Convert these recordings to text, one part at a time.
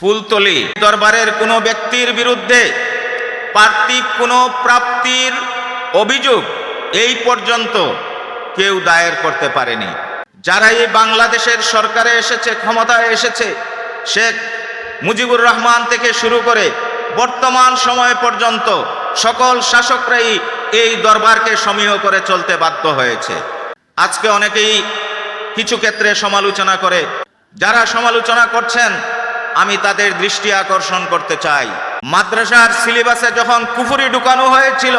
ফুলতলি দরবারের কোনো ব্যক্তির বিরুদ্ধে পার্থিব কোনো প্রাপ্তির অভিযোগ এই পর্যন্ত কেউ দায়ের করতে পারেনি। যারা এই বাংলাদেশের সরকারে এসেছে, ক্ষমতায় এসেছে, শেখ মুজিবুর রহমান থেকে শুরু করে বর্তমান সময় পর্যন্ত সকল শাসকরাই এই দরবারকে সমীহ করে চলতে বাধ্য হয়েছে। আজকে অনেকেই কিছু ক্ষেত্রে সমালোচনা করে, যারা সমালোচনা করছেন আমি তাদের দৃষ্টি আকর্ষণ করতে চাই। মাদ্রাসার সিলেবাসে যখন কুফুরি ঢুকানো হয়েছিল,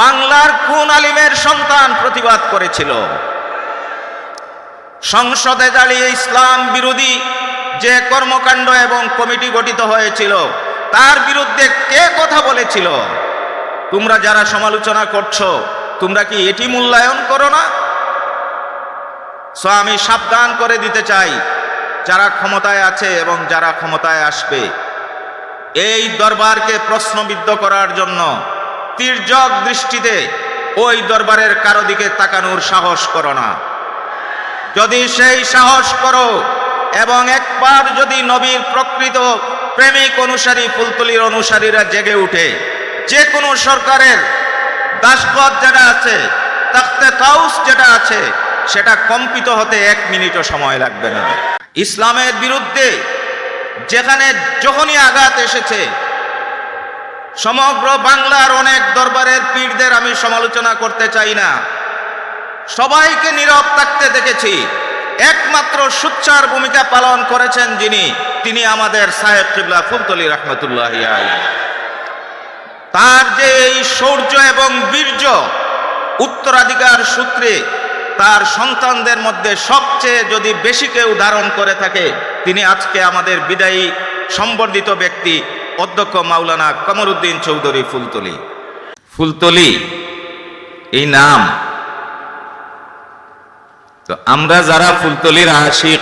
বাংলার কোন আলিমের সন্তান প্রতিবাদ করেছিল? সংসদে দাঁড়িয়ে ইসলাম বিরোধী যে কর্মকাণ্ড এবং কমিটি গঠিত হয়েছিল, তার বিরুদ্ধে কে কথা বলেছিল? তোমরা যারা সমালোচনা করছ, তোমরা কি এটি মূল্যায়ন করো না? সো আমি সাবধান করে দিতে চাই। যারা ক্ষমতায় আছে এবং যারা ক্ষমতায় আসবে, এই দরবারকে প্রশ্নবিদ্ধ করার জন্য তীর্যক দৃষ্টিতে ওই দরবারের কারও দিকে তাকানোর সাহস করো না। যদি সেই সাহস করো এবং একবার যদি নবীর প্রকৃত প্রেমিক অনুসারী, ফুলতলির অনুসারীরা জেগে উঠে যে কোনো সরকারের দাসপথ যেটা আছে, তাখতে তাউস যেটা আছে, সেটা কম্পিত হতে এক মিনিটও সময় লাগবে না। ইসলামের বিরুদ্ধে যেখানে যখনই আঘাত এসেছে, সমগ্র বাংলার অনেক দরবারের পীরদের আমি সমালোচনা করতে চাই না। সবাইকে নীরব থাকতে দেখেছি। একমাত্র সুচ্চার ভূমিকা পালন করেছেন যিনি, তিনি আমাদের সাহেব কিবলা ফুলতলি রহমতুল্লাহ তার যে এই শৌর্য এবং বীর্য উত্তরাধিকার সূত্রে তার সন্তানদের মধ্যে সবচেয়ে যদি বেশি কেউ ধারণ করে থাকে, তিনি আজকে আমাদের বিদায়ী সম্বর্ধিত ব্যক্তি, অধ্যক্ষ মাওলানা কমরুদ্দিন চৌধুরী ফুলতলি। ফুলতলি, এই নাম। তো আমরা যারা ফুলতলির আশিক,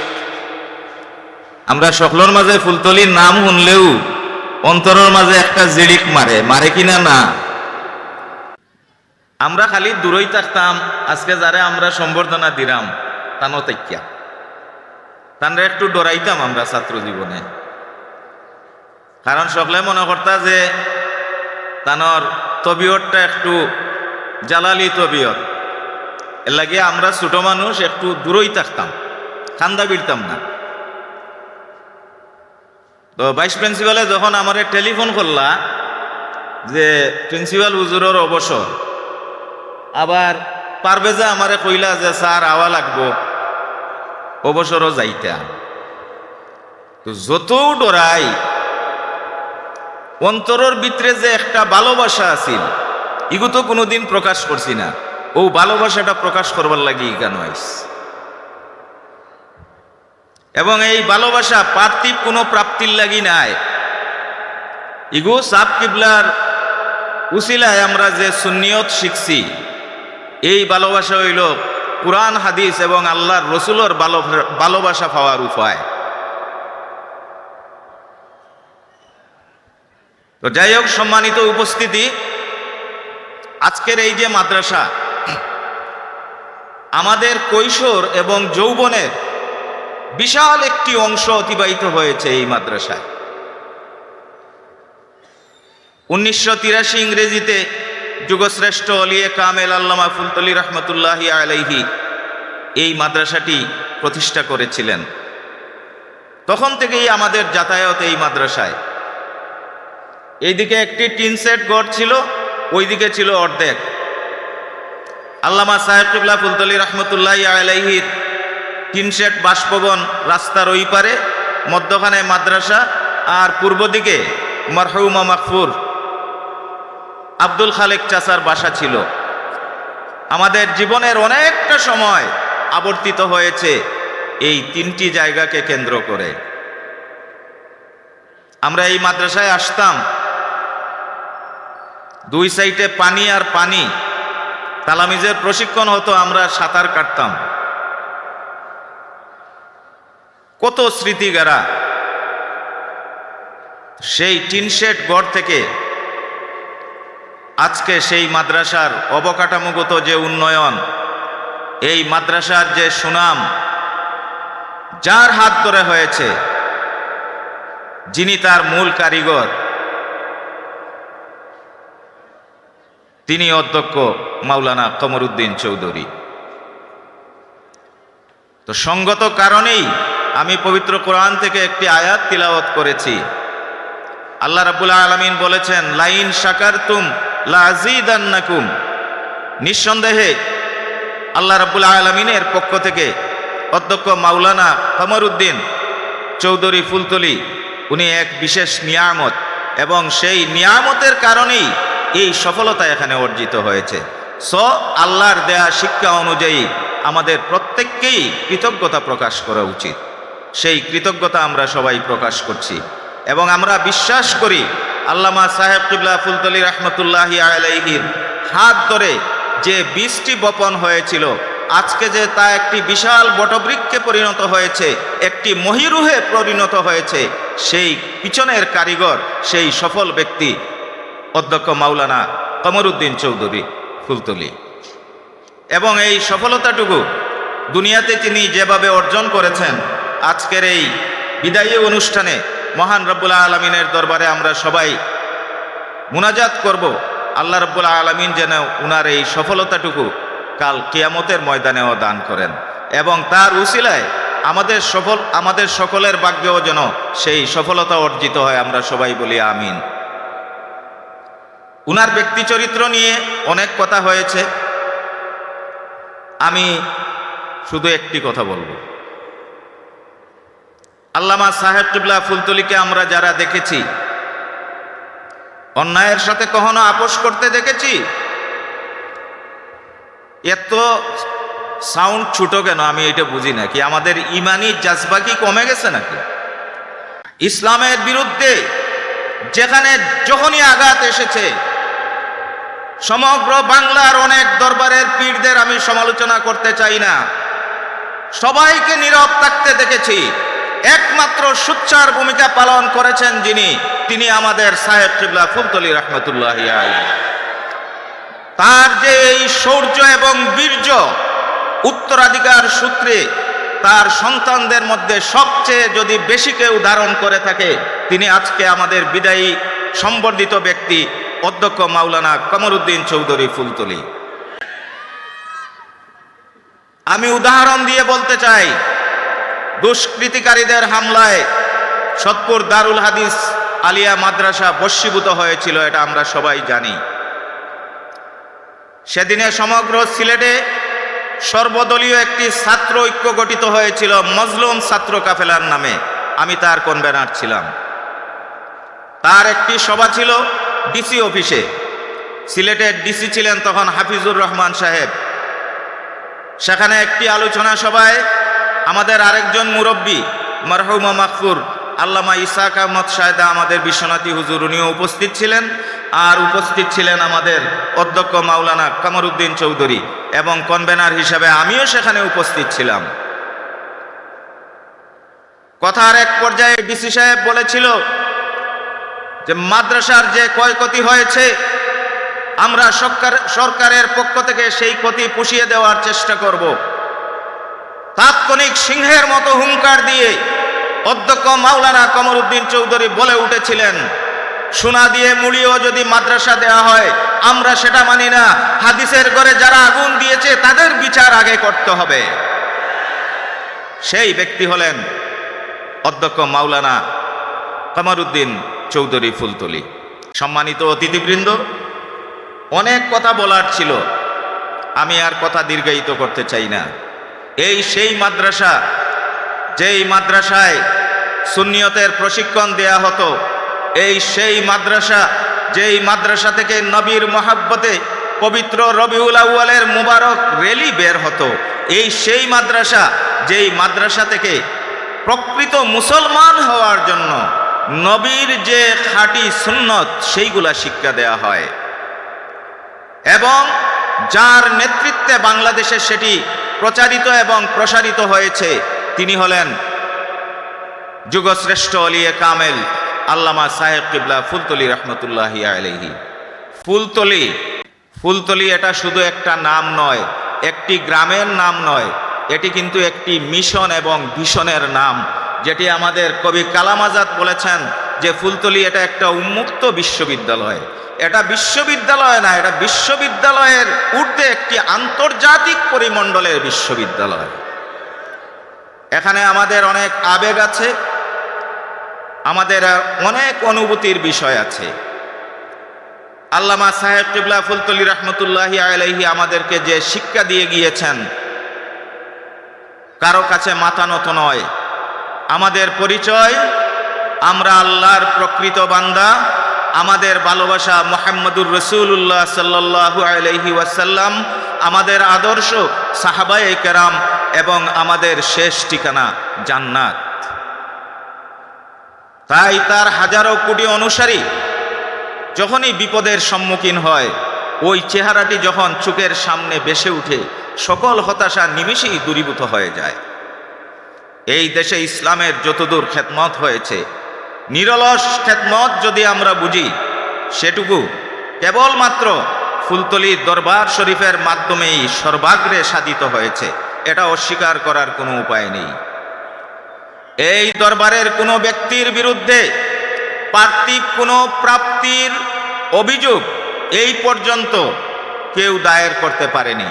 আমরা সকলের মাঝে ফুলতলির নাম শুনলেও অন্তরের মাঝে একটা জিড়িক মারে। মারে কিনা না? আমরা খালি দূরই থাকতাম, আজকে যারা আমরা সম্বর্ধনা দিলাম তানো তৈক্যা তানরা একটু ডরাইতাম আমরা ছাত্র জীবনে। কারণ সকলে মনে করতা যে তানর তবিয়তটা একটু জালালি তবিয়ত। এর লাগে আমরা ছোট মানুষ, একটু দূরই থাকতাম, খান্দা বিড়তাম না। তো ভাইস প্রিন্সিপালে যখন আমার টেলিফোন করলা যে প্রিন্সিপাল হুজুরের অবসর আবার পারবে যে আমারে কইলা যে, স্যার, আওয়া লাগবো। অবসরও যাইতা। তো যত ডরাই, অন্তরের ভিতরে যে একটা ভালোবাসা আছিল, ইগু তো কোনোদিন প্রকাশ করছি না। ও ভালোবাসাটা প্রকাশ করবার লাগি কেন আইস? এবং এই ভালোবাসা পার্থিব কোনো প্রাপ্তির লাগি নাই। ইগু সাব কিবলার উসিলায় আমরা যে সুন্নিয়ত শিখছি এই ভালোবাসা হইল কোরআন, হাদিস এবং আল্লাহর রসুলোর ভালোবাসা পাওয়ার উপায়। তো যাই হোক, সম্মানিত উপস্থিতি, আজকের এই যে মাদ্রাসা, আমাদের কৈশোর এবং যৌবনের বিশাল একটি অংশ অতিবাহিত হয়েছে এই মাদ্রাসায়। উনিশশো তিরাশি ইংরেজিতে যুগশ্রেষ্ঠ অলিয়ে কামেল আল্লামা ফুলতলি রহমতুল্লাহি আলাইহি এই মাদ্রাসাটি প্রতিষ্ঠা করেছিলেন। তখন থেকেই আমাদের যাতায়াত এই মাদ্রাসায়। এইদিকে একটি টিন সেট গড় ছিল, ওইদিকে ছিল অর্ধেক। আল্লামা সাহেব কিবলা ফুলতলি রহমতুল্লাহ আলাইহির টিন সেট বাসভবন রাস্তার ওই পারে, মধ্যখানে মাদ্রাসা, আর পূর্ব দিকে মারহুমা মাকফুর। আব্দুল খালেক চাচার বাসা ছিল। আমাদের জীবনের অনেকটা সময় আবর্তিত হয়েছে এই তিনটি জায়গাকে কেন্দ্র করে। আমরা এই মাদ্রাসায় আসতাম। দুই সাইডে পানি আর পানি। তালামিজের প্রশিক্ষণ হতো, আমরা সাঁতার কাটতাম। কত স্মৃতি স্মৃতিগারা সেই টিনশেড গড় থেকে আজকে সেই মাদ্রাসার অবকাঠামোগত যে উন্নয়ন, এই মাদ্রাসার যে সুনাম, যার হাত ধরে হয়েছে, যিনি তার মূল কারিগর, তিনি অধ্যক্ষ মাওলানা কমরুদ্দিন চৌধুরী। তো সঙ্গত কারণেই আমি পবিত্র কোরআন থেকে একটি আয়াত তিলাওয়াত করেছি। আল্লাহ রাব্বুল আলামিন বলেছেন, লাইন শাকারতুম লাজিদান্নাকুম নিঃসন্দেহে আল্লাহ রাব্বুল আলামিনের পক্ষ থেকে অধ্যক্ষ মাওলানা কমরুদ্দিন চৌধুরী ফুলতলি, উনি এক বিশেষ নিয়ামত এবং সেই নিয়ামতের কারণেই এই সফলতা এখানে অর্জিত হয়েছে। স, আল্লাহর দেয়া শিক্ষা অনুযায়ী আমাদের প্রত্যেককেই কৃতজ্ঞতা প্রকাশ করা উচিত। সেই কৃতজ্ঞতা আমরা সবাই প্রকাশ করছি এবং আমরা বিশ্বাস করি আল্লামা সাহেব কিবলা ফুলতলি রহমতুল্লাহি আলাইহির হাত ধরে যে বীজটি বপন হয়েছিল, আজকে যে তা একটি বিশাল বটবৃক্ষে পরিণত হয়েছে, একটি মহিরুহে পরিণত হয়েছে, সেই পিছনের কারিগর, সেই সফল ব্যক্তি অধ্যক্ষ মাওলানা কমরুদ্দিন চৌধুরী ফুলতলি। এবং এই সফলতাটুকু দুনিয়াতে তিনি যেভাবে অর্জন করেছেন, আজকের এই বিদায়ী অনুষ্ঠানে মহান রব্বুল আলমিনের দরবারে আমরা সবাই মুনাজাত করব। আল্লাহ রব্বুল আলমিন যেন উনার এই সফলতাটুকু কাল কিয়ামতের ময়দানেও দান করেন এবং তার উসিলায় আমাদের সফল, আমাদের সকলের ভাগ্যেও যেন সেই সফলতা অর্জিত হয় আমরা সবাই বলি আমিন। উনার ব্যক্তি চরিত্র নিয়ে অনেক কথা হয়েছে। আমি শুধু একটি কথা বলব। আল্লামা সাহেব কিবলা ফুলতলিকে আমরা যারা দেখেছি, অন্যায়ের সাথে কখনো আপোষ করতে দেখেছি? এত সাউন্ড ছোট কেন? আমি এটা বুঝি না। কি আমাদের ইমানি জাজবা কি কমে গেছে নাকি? ইসলামের বিরুদ্ধে যেখানে যখনই আঘাত এসেছে, সমগ্র বাংলার অনেক দরবারের পীরদের আমি সমালোচনা করতে চাই না। সবাইকে নীরব থাকতে দেখেছি। একমাত্র সুচ্চার ভূমিকা পালন করেছেন যিনি, তিনি আমাদের সাহেব কিবলা ফুলতলি রহমতুল্লাহ তার যে এই শৌর্য এবং বীর্য উত্তরাধিকার সূত্রে তার সন্তানদের মধ্যে সবচেয়ে যদি বেশি কেউ ধারণ করে থাকে, তিনি আজকে আমাদের বিদায়ী সম্বর্ধিত ব্যক্তি অধ্যক্ষ মাওলানা কমরুদ্দিন চৌধুরী ফুলতলি। আমি উদাহরণ দিয়ে বলতে চাই দুষ্কৃতিকারীদের হামলায় সৎপুর দারুল হাদিস আলিয়া মাদ্রাসা বশীভূত হয়েছিল, এটা আমরা সবাই জানি। সেদিনে সমগ্র সিলেটে সর্বদলীয় একটি ছাত্র ঐক্য গঠিত হয়েছিল, মজলুম ছাত্র কাফেলার নামে। আমি তার কনভেনার ছিলাম। তার একটি সভা ছিল ডিসি অফিসে। সিলেটের ডিসি ছিলেন তখন হাফিজুর রহমান সাহেব। সেখানে একটি আলোচনা সভায় আমাদের আরেকজন মুরব্বী, মারহুমা মাকফুর, আল্লামা ইসাক আহমদ সাহেদা আমাদের বিশ্বনাথী হুজুর, উনিও উপস্থিত ছিলেন। আর উপস্থিত ছিলেন আমাদের অধ্যক্ষ মাওলানা কামরুদ্দিন চৌধুরী এবং কনভেনার হিসাবে আমিও সেখানে উপস্থিত ছিলাম। কথার এক পর্যায়ে ডিসি সাহেব বলেছিল যে, মাদ্রাসার যে ক্ষয়ক্ষতি হয়েছে, আমরা সরকার সরকারের পক্ষ থেকে সেই ক্ষতি পুষিয়ে দেওয়ার চেষ্টা করব। তাৎক্ষণিক সিংহের মতো হুঙ্কার দিয়ে অধ্যক্ষ মাওলানা কমরুদ্দিন চৌধুরী বলে উঠেছিলেন, সোনা দিয়ে মুড়িও যদি মাদ্রাসা দেওয়া হয়, আমরা সেটা মানি না। হাদিসের ঘরে যারা আগুন দিয়েছে, তাদের বিচার আগে করতে হবে। সেই ব্যক্তি হলেন অধ্যক্ষ মাওলানা কমরুদ্দিন চৌধুরী ফুলতলি। সম্মানিত অতিথিবৃন্দ, অনেক কথা বলার ছিল। আমি আর কথা দীর্ঘায়িত করতে চাই না। এই সেই মাদ্রাসা, যেই মাদ্রাসায় সুন্নিয়তের প্রশিক্ষণ দেয়া হতো, এই সেই মাদ্রাসা, যেই মাদ্রাসা থেকে নবীর মহাব্বতে পবিত্র রবিউল আউয়ালের মুবারক রেলি বের হতো, এই সেই মাদ্রাসা, যেই মাদ্রাসা থেকে প্রকৃত মুসলমান হওয়ার জন্য নবীর যে খাঁটি সুন্নত, সেইগুলা শিক্ষা দেয়া হয়। এবং যার নেতৃত্বে বাংলাদেশে সেটি প্রচারিত এবং প্রসারিত হয়েছে। তিনি হলেন যুগশ্রেষ্ঠ অলিয়ে কামেল আল্লামা সাহেব কিবলা ফুলতলি রহমতুল্লাহ আলহি ফুলতলি ফুলতলি এটা শুধু একটা নাম নয়, একটি গ্রামের নাম নয়, এটি কিন্তু একটি মিশন এবং ভীষণের নাম, যেটি আমাদের কবি কালাম আজাদ বলেছেন যে ফুলতলি এটা একটা উন্মুক্ত বিশ্ববিদ্যালয়। এটা বিশ্ববিদ্যালয় না, এটা বিশ্ববিদ্যালয়ের ঊর্ধ্বে একটি আন্তর্জাতিক পরিমণ্ডলের বিশ্ববিদ্যালয়। এখানে আমাদের অনেক আবেগ আছে, আমাদের অনেক অনুভূতির বিষয় আছে। আল্লামা সাহেব কিবলা ফুলতলি রহমতুল্লাহি আলাইহি আমাদেরকে যে শিক্ষা দিয়ে গিয়েছেন, কারও কাছে মাথা নত নয়। আমাদের পরিচয়, আমরা আল্লাহর প্রকৃত বান্দা। আমাদের ভালোবাসা মোহাম্মদুর রসুল্লাহ সাল্লাহু আলহি ওয়াসাল্লাম, আমাদের আদর্শ সাহাবায়ে কেরাম এবং আমাদের শেষ ঠিকানা জান্নাত। তাই তার হাজারো কোটি অনুসারী যখনই বিপদের সম্মুখীন হয়, ওই চেহারাটি যখন চোখের সামনে বেসে উঠে, সকল হতাশা নিমিষেই দূরীভূত হয়ে যায়। এই দেশে ইসলামের যতদূর খেদমত হয়েছে নিরলস খেদমত যদি আমরা বুঝি, সেটুকু। কেবলমাত্র ফুলতলি দরবার শরীফের মাধ্যমেই সর্বাগ্রে সাধিত হয়েছে, এটা অস্বীকার করার কোনো উপায় নেই। এই দরবারের কোনো ব্যক্তির বিরুদ্ধে পার্থিব কোনো প্রাপ্তির অভিযোগ এই পর্যন্ত কেউ দায়ের করতে পারেনি।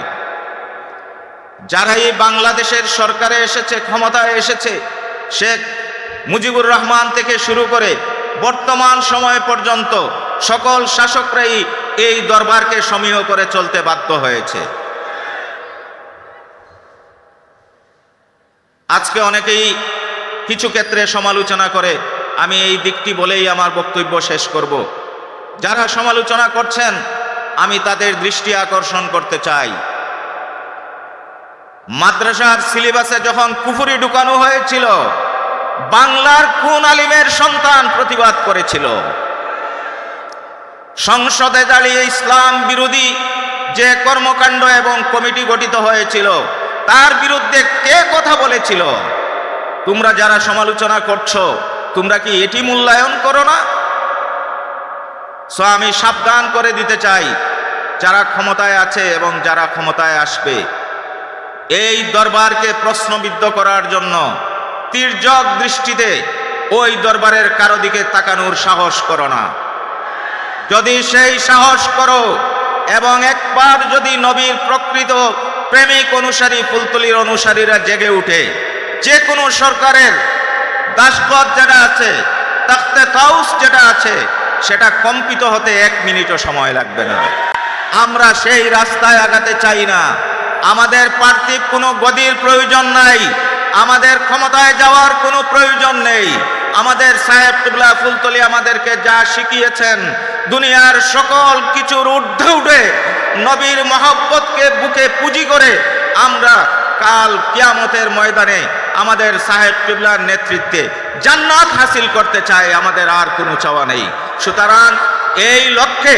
যারা এই বাংলাদেশের সরকারে এসেছে, ক্ষমতায় এসেছে, শেখ মুজিবুর রহমান থেকে শুরু করে বর্তমান সময় পর্যন্ত সকল শাসকরাই এই দরবারকে সমীহ করে চলতে বাধ্য হয়েছে। আজকে অনেকেই কিছু ক্ষেত্রে সমালোচনা করে, আমি এই দিকটি বলেই আমার বক্তব্য শেষ করব। যারা সমালোচনা করছেন, আমি তাদের দৃষ্টি আকর্ষণ করতে চাই। মাদ্রাসার সিলেবাসে যখন কুফুরি ঢুকানো হয়েছিল বাংলার কোন আলিমের সন্তান প্রতিবাদ করেছিল? সংসদে দাঁড়িয়ে ইসলাম বিরোধী যে কর্মকাণ্ড এবং কমিটি গঠিত হয়েছিল, তার বিরুদ্ধে কে কথা বলেছিল? তোমরা যারা সমালোচনা করছ, তোমরা কি এটি মূল্যায়ন করো না? আমি সাবধান করে দিতে চাই, যারা ক্ষমতায় আছে এবং যারা ক্ষমতায় আসবে। এই দরবারকে প্রশ্নবিদ্ধ করার জন্য তির্যক দৃষ্টিতে ওই দরবারের কারও দিকে তাকানোর সাহস করো না। যদি সেই সাহস করো এবং একবার যদি নবীর প্রকৃত প্রেমিক অনুসারী, ফুলতলির অনুসারীরা জেগে উঠে যে কোনো সরকারের দাসপথ যেটা আছে, তাখতে তাউস যেটা আছে, সেটা কম্পিত হতে এক মিনিটও সময় লাগবে না। আমরা সেই রাস্তায় আগাতে চাই না। আমাদের পার্থিব কোনো গদির প্রয়োজন নাই। আমাদের ক্ষমতায় যাওয়ার কোনো প্রয়োজন নেই। আমাদের সাহেব তুবলা ফুলতলি আমাদেরকে যা শিখিয়েছেন, দুনিয়ার সকল কিছুর ঊর্ধ্বে উঠে নবীর মহব্বতকে বুকে পুঁজি করে আমরা কাল কিয়ামতের ময়দানে আমাদের সাহেব কিবলার নেতৃত্বে জান্নাত হাসিল করতে চাই, আমাদের আর কোনো চাওয়া নেই। সুতরাং এই লক্ষ্যে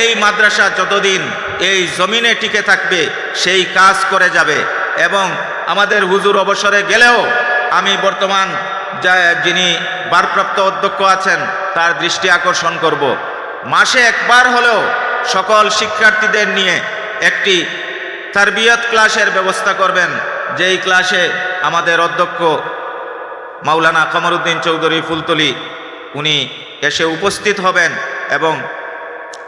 এই মাদ্রাসা যতদিন এই জমিনে টিকে থাকবে, সেই কাজ করে যাবে এবং আমাদের হুজুর অবসরে গেলেও আমি বর্তমান যা যিনি ভারপ্রাপ্ত অধ্যক্ষ আছেন, তার দৃষ্টি আকর্ষণ করব। মাসে একবার হলেও সকল শিক্ষার্থীদের নিয়ে একটি তারবিয়ত ক্লাসের ব্যবস্থা করবেন, যেই ক্লাসে আমাদের অধ্যক্ষ মাওলানা কমরুদ্দিন চৌধুরী ফুলতলি, উনি এসে উপস্থিত হবেন এবং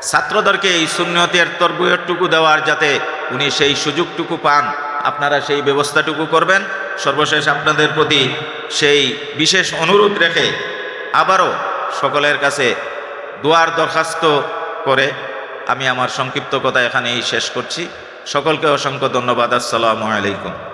ছাত্রদেরকে এই শূন্যতের তরবুয়টুকু দেওয়ার যাতে উনি সেই সুযোগটুকু পান। আপনারা সেই ব্যবস্থাটুকু করবেন। সর্বশেষ আপনাদের প্রতি সেই বিশেষ অনুরোধ রেখে আবারও সকলের কাছে দুয়ার দরখাস্ত করে আমি আমার সংক্ষিপ্ত কথা এখানেই শেষ করছি। সকলকে অসংখ্য ধন্যবাদ। আসসালামু আলাইকুম।